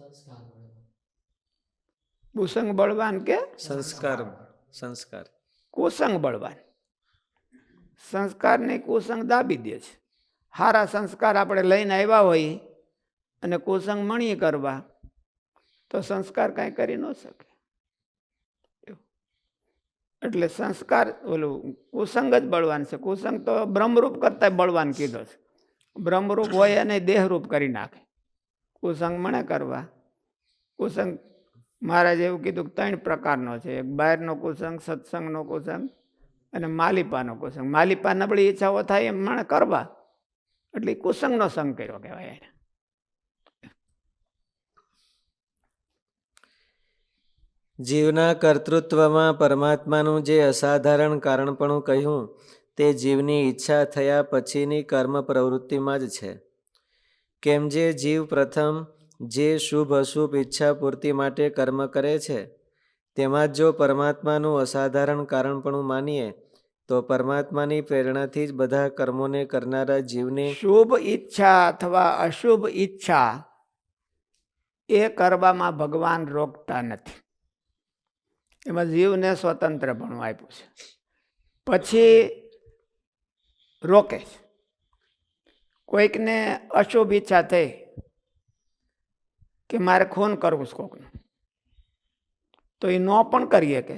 સંસ્કાર બળવાન. કુસંગ બળવાન કે? સંસ્કાર સંસ્કાર. કુસંગ બળવાન. સંસ્કારને કુસંગ દાબી દે છે. સારા સંસ્કાર આપણે લઈને આવ્યા હોઈએ અને કુસંગ મણી કરવા તો સંસ્કાર કાંઈ કરી ન શકે. એટલે સંસ્કાર ઓલું કુસંગ જ બળવાન છે. કુસંગ તો બ્રહ્મરૂપ કરતાં બળવાન કીધો છે. બ્રહ્મરૂપ હોય અને દેહરૂપ કરી નાખે. કુસંગ મણે કરવા કુસંગ મહારાજે એવું કીધું કે ત્રણ પ્રકારનો છે. એક બહારનો કુસંગ, સત્સંગનો કુસંગ અને માલિપાનો કુસંગ. માલિપા નબળી ઈચ્છાઓ થાય એમ મણે કરવા. એટલે કુસંગનો સંગ કર્યો કહેવાય એને. જીવના કર્તૃત્વમાં પરમાત્માનું જે અસાધારણ કારણપણું કહ્યું, તે જીવની ઈચ્છા થયા પછીની કર્મ પ્રવૃત્તિમાં જ છે. કેમ જે જીવ પ્રથમ જે શુભ અશુભ ઈચ્છા પૂર્તિ માટે કર્મ કરે છે, તેમાં જો પરમાત્માનું અસાધારણ કારણપણું માનીએ, તો પરમાત્માની પ્રેરણાથી જ બધા કર્મોને કરનારા જીવને શુભ ઈચ્છા અથવા અશુભ ઈચ્છા એ કરવામાં ભગવાન રોકતા નથી. એમાં જીવને સ્વતંત્ર પણ આપ્યું છે. પછી રોકે કોઈકને અશુભ ઈચ્છા થઈ કે મારે ખૂન કરવું છે કોકનું. તો એ ન પણ કરીએ કે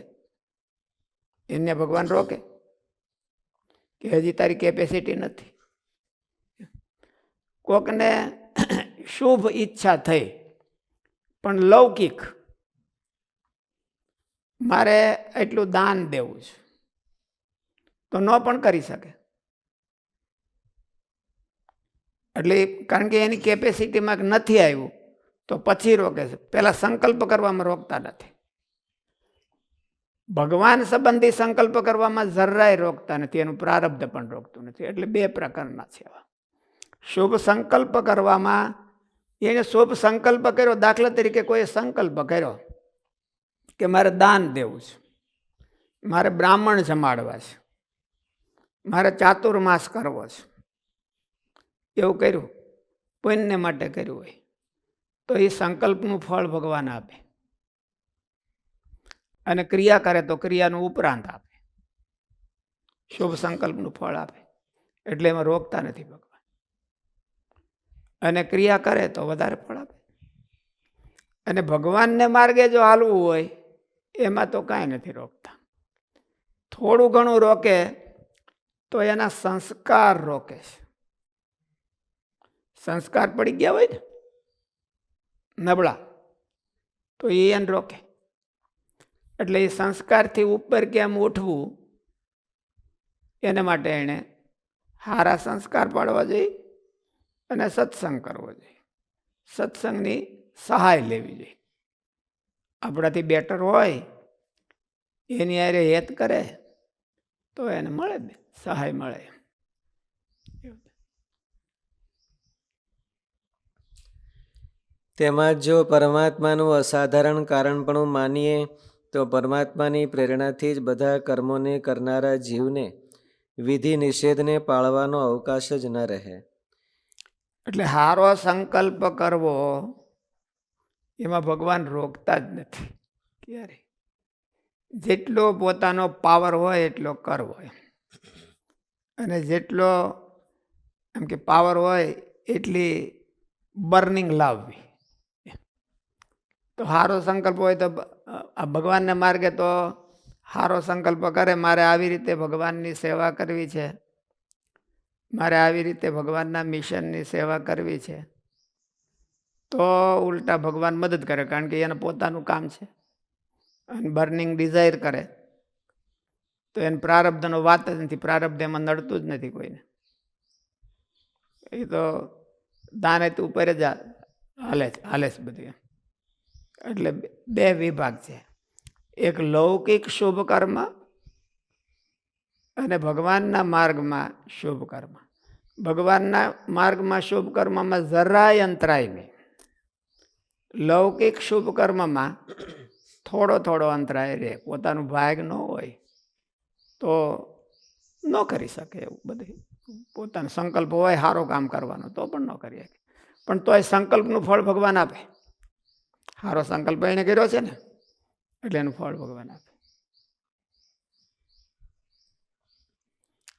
એને ભગવાન રોકે કે હજી તારી કેપેસિટી નથી. કોકને શુભ ઈચ્છા થઈ, પણ લૌકિક મારે એટલું દાન દેવું છે. તો ન પણ કરી શકે. એટલે કારણ કે એની કેપેસિટીમાં નથી આવ્યું તો પછી રોકે છે. પહેલાં સંકલ્પ કરવામાં રોકતા નથી. ભગવાન સંબંધી સંકલ્પ કરવામાં જરાય રોકતા નથી. એનું પ્રારબ્ધ પણ રોકતું નથી. એટલે બે પ્રકારના છે એવા શુભ સંકલ્પ કરવામાં, એને શુભ સંકલ્પ કર્યો, દાખલા તરીકે કોઈ સંકલ્પ કર્યો કે મારે દાન દેવું છે. મારે બ્રાહ્મણ જમાડવા છે. મારે ચાતુર્માસ કરવો છે. એવું કર્યું. પુણ્ય માટે કર્યું હોય. તો એ સંકલ્પનું ફળ ભગવાન આપે. અને ક્રિયા કરે તો ક્રિયાનું ઉપરાંત આપે. શુભ સંકલ્પનું ફળ આપે. એટલે એમાં રોકતા નથી ભગવાન. અને ક્રિયા કરે તો વધારે ફળ આપે. અને ભગવાનને માર્ગે જો હાલવું હોય, એમાં તો કાંઈ નથી રોકતા. થોડું ઘણું રોકે તો એના સંસ્કાર રોકે છે. સંસ્કાર પડી ગયા હોય ને? નબળા. તો એ એને રોકે. એટલે એ સંસ્કારથી ઉપર કેમ ઉઠવું, એના માટે એણે સારા સંસ્કાર પાડવા જોઈએ અને સત્સંગ કરવો જોઈએ. સત્સંગની સહાય લેવી જોઈએ. આપણાથી બેટર હોય, એની હારે હેત કરે, તો એને મળે સહાય મળે તેમાં જ પરમાત્માનું અસાધારણ કારણપણું માનીએ, તો પરમાત્માની પ્રેરણાથી જ બધા કર્મોને કરનારા જીવને વિધિ નિષેધને પાળવાનો અવકાશ જ ન રહે. એટલે હારો સંકલ્પ કરવો, એમાં ભગવાન રોકતા જ નથી ક્યારે. જેટલો પોતાનો પાવર હોય એટલો કરવો અને જેટલો એમ કે પાવર હોય એટલી બર્નિંગ લાવવી. તો સારો સંકલ્પ હોય તો આ ભગવાનને માર્ગે તો સારો સંકલ્પ કરે. મારે આવી રીતે ભગવાનની સેવા કરવી છે. મારે આવી રીતે ભગવાનના મિશનની સેવા કરવી છે. તો ઉલટા ભગવાન મદદ કરે, કારણ કે એને પોતાનું કામ છે. અને બર્નિંગ ડિઝાયર કરે. તો એને પ્રારબ્ધનો વાત જ નથી. પ્રારબ્ધ એમાં નડતું જ નથી કોઈને. એ તો દાને તું ઉપર જ હાલે હાલે છે બધું એમ. એટલે બે- વિભાગ છે. એક લૌકિક શુભ કર્મ અને ભગવાનના માર્ગમાં શુભ કર્મ ભગવાનના માર્ગમાં શુભ કર્મમાં જરાય અંતરાય નહીં. લૌકિક શુભ કર્મમાં થોડો થોડો અંતરાય રહે. પોતાનું ભાગ ન હોય તો ન કરી શકે એવું બધું. પોતાનો સંકલ્પ હોય સારો કામ કરવાનો તો પણ ન કરી શકે. પણ તોય સંકલ્પનું ફળ ભગવાન આપે. સારો સંકલ્પ એને કર્યો છે ને, એટલે એનું ફળ ભગવાન આપે.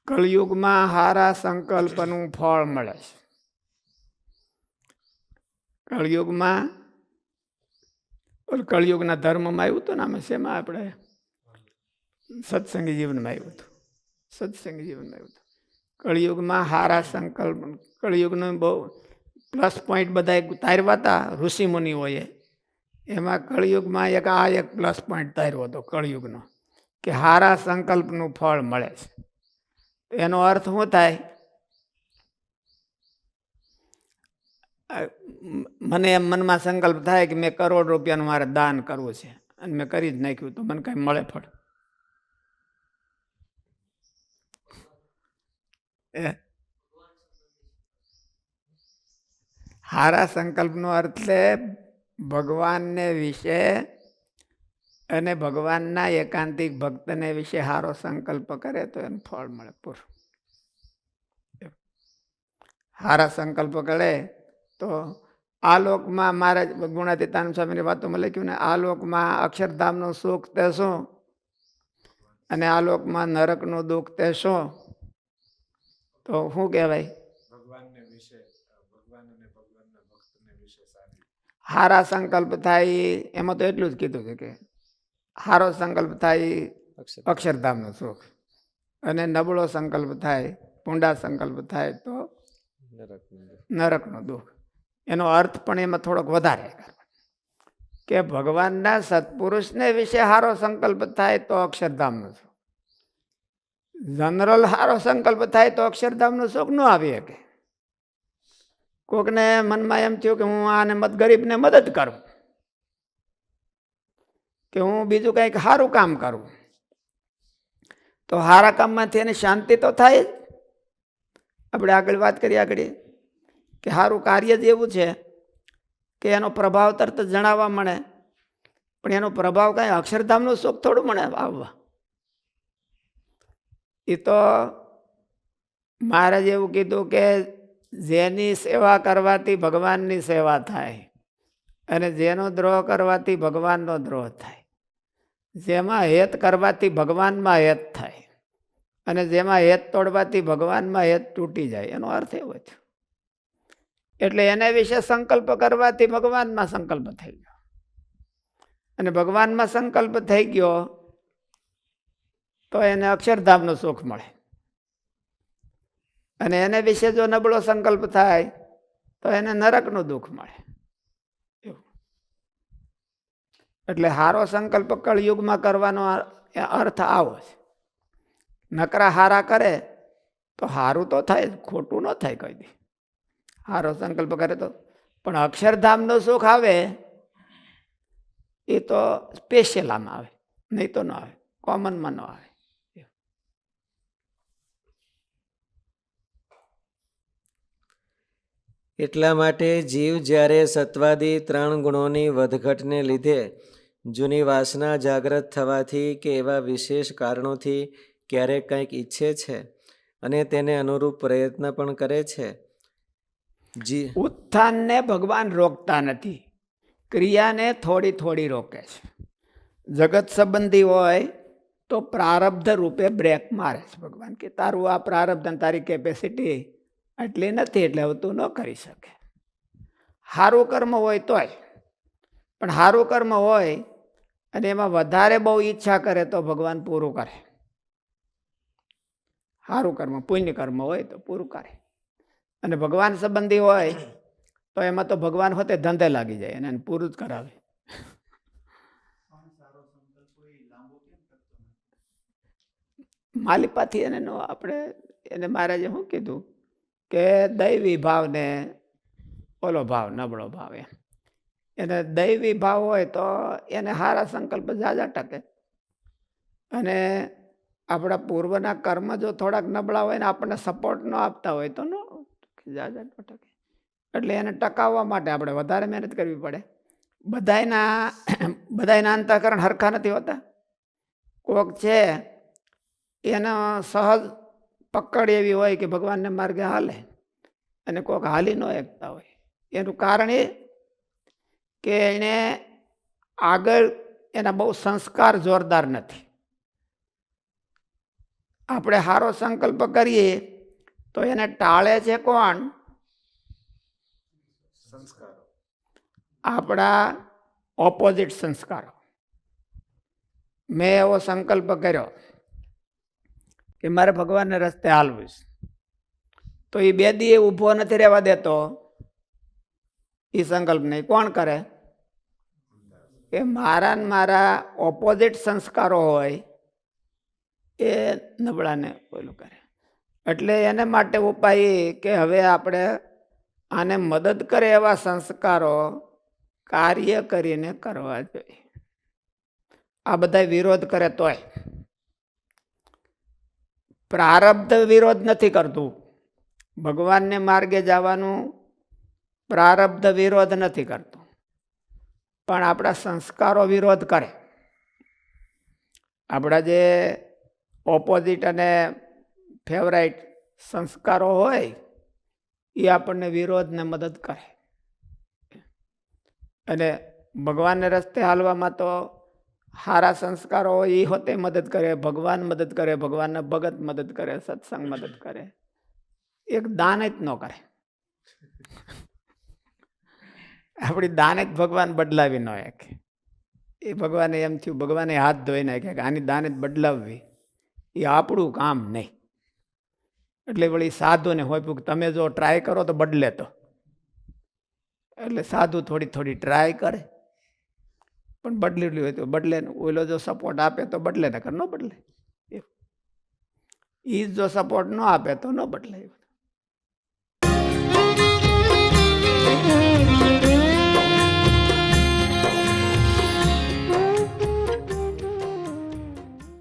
કળિયુગમાં હારા સંકલ્પનું ફળ મળે છે. કળિયુગમાં, ઓલ કળિયુગના ધર્મમાં આવ્યું હતું ને આમાં, શેમાં આપણે? સત્સંગી જીવનમાં આવ્યું હતું. સત્સંગી જીવનમાં આવ્યું હતું. કળિયુગમાં હારા સંકલ્પ, કળિયુગનો બહુ પ્લસ પોઈન્ટ બધા તારવા હતા ઋષિ મુનિઓએ એમાં કળિયુગમાં એક આ એક પ્લસ પોઈન્ટ તાર્યો હતો કળિયુગનો, કે હારા સંકલ્પનું ફળ મળે છે. એનો અર્થ શું થાય? મને એમ મનમાં સંકલ્પ થાય કે મેં કરોડ રૂપિયાનું મારે દાન કરવું છે અને મેં કરી જ નાખ્યું તો મને કાંઈ મળે ફળ. એ. હારા સંકલ્પનો અર્થ છે ભગવાનને વિશે અને ભગવાનના એકાંતિક ભક્તને વિશે સારો સંકલ્પ કરે તો એનું ફળ મળે પૂરું. સારા સંકલ્પ કરે તો આ લોકમાં મારા ગુણાતીતાનંદ સ્વામીની વાતોમાં લખ્યું ને, આ લોકમાં અક્ષરધામનું સુખ તે શું? અને આ લોકમાં નરકનું દુઃખ તે શું? તો શું કહેવાય ભગવાનના ભક્તને વિશે સારી હારા સંકલ્પ થાય એમાં તો એટલું જ કીધું છે કે હારો સંકલ્પ થાય અક્ષર અક્ષરધામનું સુખ. અને નબળો સંકલ્પ થાય પૂંડા સંકલ્પ થાય તો નરકનું દુઃખ. નરકનો દુઃખ એનો અર્થ પણ એમાં થોડોક વધારે કે ભગવાનના સત્પુરુષને વિશે સારો સંકલ્પ થાય તો અક્ષરધામનું સુખ. જનરલ સારો સંકલ્પ થાય તો અક્ષરધામનું સુખ ન આવી શકે કોકને મનમાં એમ થયું કે હું આને મત, ગરીબને મદદ કરું, કે હું બીજું કંઈક સારું કામ કરું. તો સારા કામમાંથી એને શાંતિ તો થાય જ. આપણે આગળ વાત કરીએ આગળ. કે સારું કાર્ય જ એવું છે કે એનો પ્રભાવ તરત જણાવવા મળે. પણ એનો પ્રભાવ કાંઈ અક્ષરધામનું સુખ થોડું મળે આવવા. એ તો મહારાજે એવું કીધું કે જેની સેવા કરવાથી ભગવાનની સેવા થાય અને જેનો દ્રોહ કરવાથી ભગવાનનો દ્રોહ થાય. જેમાં હેત કરવાથી ભગવાનમાં હેત થાય અને જેમાં હેત તોડવાથી ભગવાનમાં હેત તૂટી જાય. એનો અર્થ એવો છે. એટલે એને વિશે સંકલ્પ કરવાથી ભગવાનમાં સંકલ્પ થઈ ગયો. અને ભગવાનમાં સંકલ્પ થઈ ગયો તો એને અક્ષરધામનું સુખ મળે. અને એને વિશે જો નબળો સંકલ્પ થાય, તો એને નરકનું દુઃખ મળે. એટલે હારો સંકલ્પ કળયુગમાં કરવાનો અર- અર્થ આવો છે નકરા હારા કરે, તો હારું તો થાય, ખોટું ન થાય કઈ દી. હારો સંકલ્પ કરે તો, પણ અક્ષરધામનું સુખ આવે, એ તો સ્પેશિયલ આમાં આવે, નહીં તો ન આવે, કોમનમાં ન આવે. એટલા માટે જીવ જ્યારે સત્વાદી ત્રણ ગુણોની વધઘટને લીધે જૂની વાસના જાગ્રત થવાથી કે એવા વિશેષ કારણોથી ક્યારેક કંઈક ઈચ્છે છે અને તેને અનુરૂપ પ્રયત્ન પણ કરે છે. જી. ઉત્થાનને ભગવાન રોકતા નથી. ક્રિયાને થોડી થોડી રોકે છે. જગત સંબંધી હોય તો પ્રારબ્ધ રૂપે બ્રેક મારે છે ભગવાન કે તારું આ પ્રારબ્ધ તારી કેપેસિટી આટલી નથી, એટલે હવે તું ન કરી શકે. સારું કર્મ હોય તોય, પણ સારું કર્મ હોય અને એમાં વધારે બહુ ઈચ્છા કરે તો ભગવાન પૂરું કરે. સારું કર્મ, પુણ્ય કર્મ હોય તો પૂરું કરે. અને ભગવાન સંબંધી હોય તો એમાં તો ભગવાન હોતે ધંધે લાગી જાય અને પૂરું જ કરાવે. માલિપાથી એને આપણે એને મહારાજે શું કીધું? કે દૈવી ભાવને ઓલો ભાવ, નબળો ભાવ એમ. એને દૈવી ભાવ હોય તો એને સારા સંકલ્પ જાજા ટકે. અને આપણા પૂર્વના કર્મ જો થોડાક નબળા હોય ને આપણને સપોર્ટ ન આપતા હોય તો ન જાજા ન ટકે. એટલે એને ટકાવવા માટે આપણે વધારે મહેનત કરવી પડે. બધાયના બધાયના અંતઃકરણ હરખા નથી હોતા. કોક છે, એનો સહજ પકડ એવી હોય કે ભગવાનને માર્ગે હાલે અને કોઈક હાલી ન એકતા હોય. એનું કારણ એ કે એને આગળ એના બહુ સંસ્કાર જોરદાર નથી. આપણે સારો સંકલ્પ કરીએ તો એને ટાળે છે કોણ? સંસ્કારો. આપણા ઓપોઝિટ સંસ્કારો. મેં એવો સંકલ્પ કર્યો. કે મારે ભગવાનને રસ્તે હાલવું છે તો એ બે દી ઊભો નથી રહેવા દેતો. એ સંકલ્પ નહીં. કોણ કરે? કે મારા ને મારા ઓપોઝિટ સંસ્કારો હોય, એ નબળાને ઓલું કરે. એટલે એને માટે ઉપાય કે હવે આપણે આને મદદ કરે એવા સંસ્કારો કાર્ય કરીને કરવા જોઈએ. આ બધા વિરોધ કરે તોય. પ્રારબ્ધ વિરોધ નથી કરતું. ભગવાનને માર્ગે જવાનું પ્રારબ્ધ વિરોધ નથી કરતું. પણ આપણા સંસ્કારો વિરોધ કરે. આપણા જે ઓપોઝિટ અને ફેવરાઇટ સંસ્કારો હોય, એ આપણને વિરોધને મદદ કરે. અને ભગવાનને રસ્તે હાલવામાં તો સારા સંસ્કારો એ હોતે મદદ કરે, ભગવાન મદદ કરે, ભગવાનના ભગત મદદ કરે, સત્સંગ મદદ કરે. એક દાન જ ન કરે. આપણી દાન જ ભગવાન બદલાવી ન એક એ ભગવાને એમ થયું, ભગવાને હાથ ધોઈ નાખ્યા કે આની દાન જ બદલાવવી એ આપણું કામ નહીં. એટલે વળી સાધુને હોય તમે જો ટ્રાય કરો તો બદલે તો. એટલે સાધુ થોડી થોડી ટ્રાય કરે. પણ બદલેલી હોય તો બદલે ઓલો જો સપોર્ટ આપે તો બદલે ને ન બદલે. એ જ જો સપોર્ટ ન આપે તો ન બદલે.